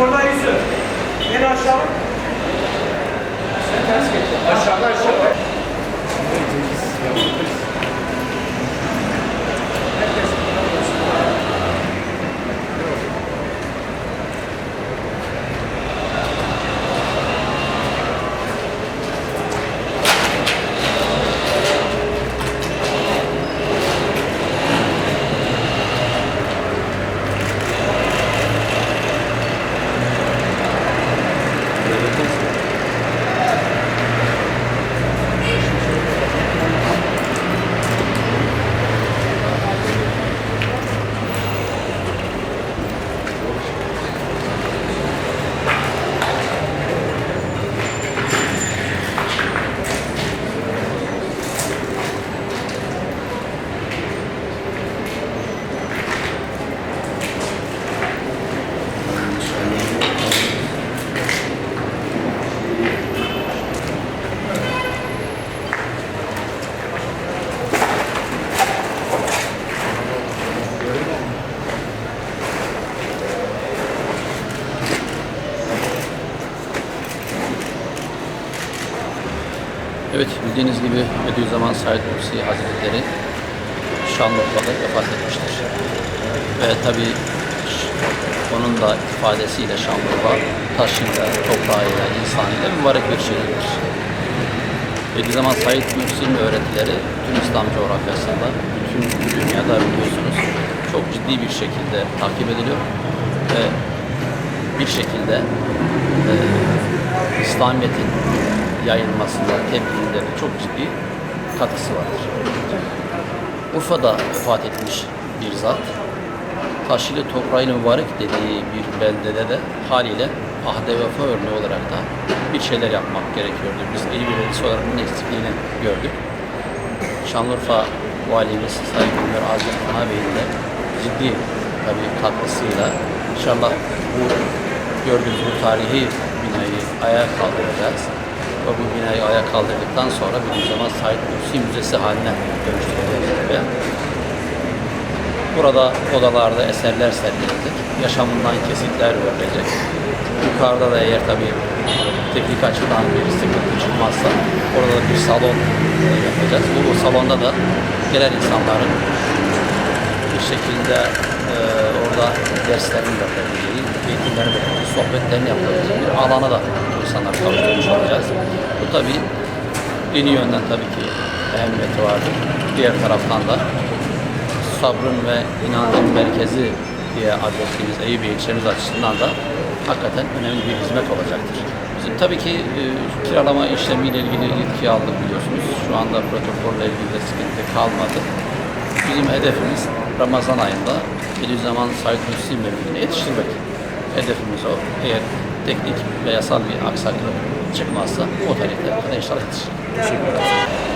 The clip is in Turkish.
oradan yüzü. En aşağı. Sen ters geç. Aşağı aşağı. Evet, bildiğiniz gibi Bediüzzaman Said Nursi Hazretleri Şanlıurfa'da vefat etmiştir. Ve tabii ş- onun da ifadesiyle Şanlıurfa taşıyla, toprağıyla, insanıyla mübarek bir şehirdir. Bediüzzaman Said Nursi'nin öğretileri bütün İslam coğrafyasında, bütün dünyada biliyorsunuz çok ciddi bir şekilde takip ediliyor ve bir şekilde e, İslamiyet'in yayılmasında, tebliğinde de çok ciddi katkısı vardır. Urfa'da vefat etmiş bir zat, taşıyla toprağıyla mübarek dediği bir beldede de haliyle ahde vefa örneği olarak da bir şeyler yapmak gerekiyordu. Biz iyi bir velisi olarak bunun eksikliğini gördük. Şanlıurfa Valimiz Sayın Ömer Azim Ana Bey'in de ciddi tabii katkısıyla inşallah bu gördüğünüz bu tarihi binayı ayağa kaldıracağız. Ve bu binayı ayağa kaldırdıktan sonra bir zaman Said Nursi Müzesi haline dönüştüreceğiz. Ve Burada odalarda eserler sergilenecek. Yaşamından kesitler verilecek. Yukarıda da eğer tabii teknik açıdan bir sıkıntı çıkmazsa orada da bir salon yapacağız. Bu, bu salonda da gelen insanların bir şekilde e, orada derslerini yapabileceği, eğitimlerini yapabileceği, sohbetlerini yapabileceği bir alana da insanlar kavuşturmuş olacağız. Bu tabii dini yönden tabii ki ehemmiyeti vardır. Diğer taraftan da sabrın ve inancın merkezi diye adlettiğimiz Eyüp ilçemiz açısından da hakikaten önemli bir hizmet olacaktır. Bizim tabii ki e, kiralama işlemiyle ilgili yetki aldık biliyorsunuz. Şu anda protokolle ilgili de sıkıntı kalmadı. Bizim hedefimiz Ramazan ayında Bediüzzaman Said Nursi Mevlidi'ni yetiştirmek. Hedefimiz o. Eğer teknik ve yasal bir aksaklık çıkmazsa o tarihte inşallah yetişir. Teşekkür ederim.